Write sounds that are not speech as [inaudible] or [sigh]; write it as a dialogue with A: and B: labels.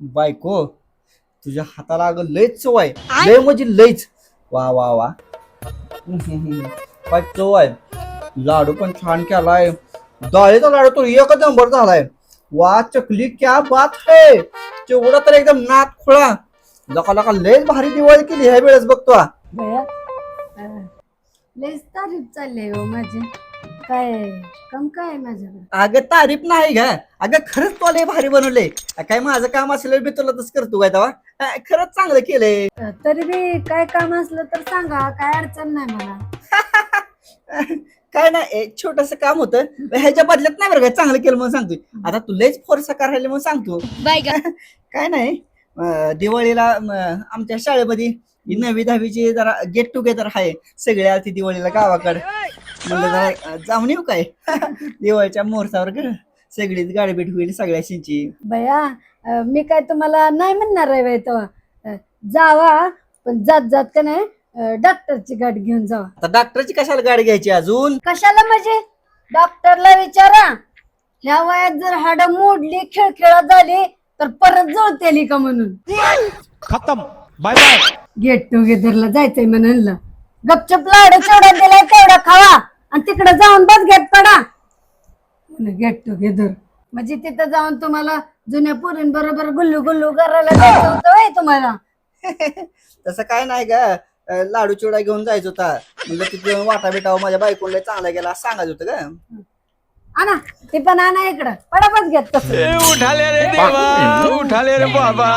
A: बायको तुझ्या हाताला अगं लयच चव आहे. लय म्हणजे लयच. वा वा वा. [laughs] काय चव आहे. लाडू पण छान केलाय. डाळीचा लाडू तो एकच नंबर झालाय. वा चकली क्या बात है. तेवढा तर एकदम नाक खुळा. लका लका लयच भारी दिवाळी केली ह्या वेळेस बघतो हा.
B: भया अं, लयच तारीफ चालली हो माझी. काय? कम काय माझ्याकडे?
A: अगं तारीफ नाही का अगं खरंच तो लय भारी बनवले काय माझं काम असलं मी तुला तसं करतो काय तेव्हा खरंच चांगलं केलंय.
B: तरी बी काय काम असलं तर सांगा. काय अडचण नाही मला. [laughs]
A: काय नाही एक छोटस काम होतं. ह्याच्या बदल्यात नाही बरं काय चांगलं केलं म्हणून सांगतोय. आता तू लयच फोर्स करायला म्हणून सांगतो. [laughs] काय नाही. अं, दिवाळीला अं, आमच्या शाळेमध्ये ही नववी दहावीची जरा गेट टुगेदर आहे. सगळ्या ती दिवाळीला गावाकडे. म्हणलं जाऊन येऊ काय? [laughs] दिवाळीच्या मुहूर्तावर ग सगळीच गाडीबीट होईल सगळ्याशींची.
B: भया अं, मी काय तुम्हाला नाही म्हणणार आहे बाई तेव्हा अं, जावा पण जात जात का नाही अं, डॉक्टरची गाठ घेऊन जावा.
A: आता डॉक्टरची कशाला गाडी घ्यायची अजून?
B: कशाला म्हणजे? डॉक्टरला विचारा. ह्या वयात जर हाड मोडली खेळखेळा झाली तर परत जुळतेली का म्हणून?
C: खत्म. बाय बाय
B: गेट टुगेदरला जायचंय म्हणलं. गपचप लाडू केवढा दिलाय तेवढा खावा. आणि तिकडे जाऊन बस घेत पडा. गेट टुगेदर म्हणजे तिथं जाऊन तुम्हाला जुन्या पोरींबरोबर गुल्लू गुल्लू करायला जायचं होतं व्हय तुम्हाला. [laughs]
A: तसं काय नाही अं, लाडू चिवडा घेऊन जायचं होता. म्हणलं तिथे वाटा बिटाव माझ्या बायकोला चांगला गेला असं सांगायचं होतं का
B: आणा ते पण आणा इकडं. पडापच घेत तसं.
C: उठाले रे देवा उठाले रे बाबा.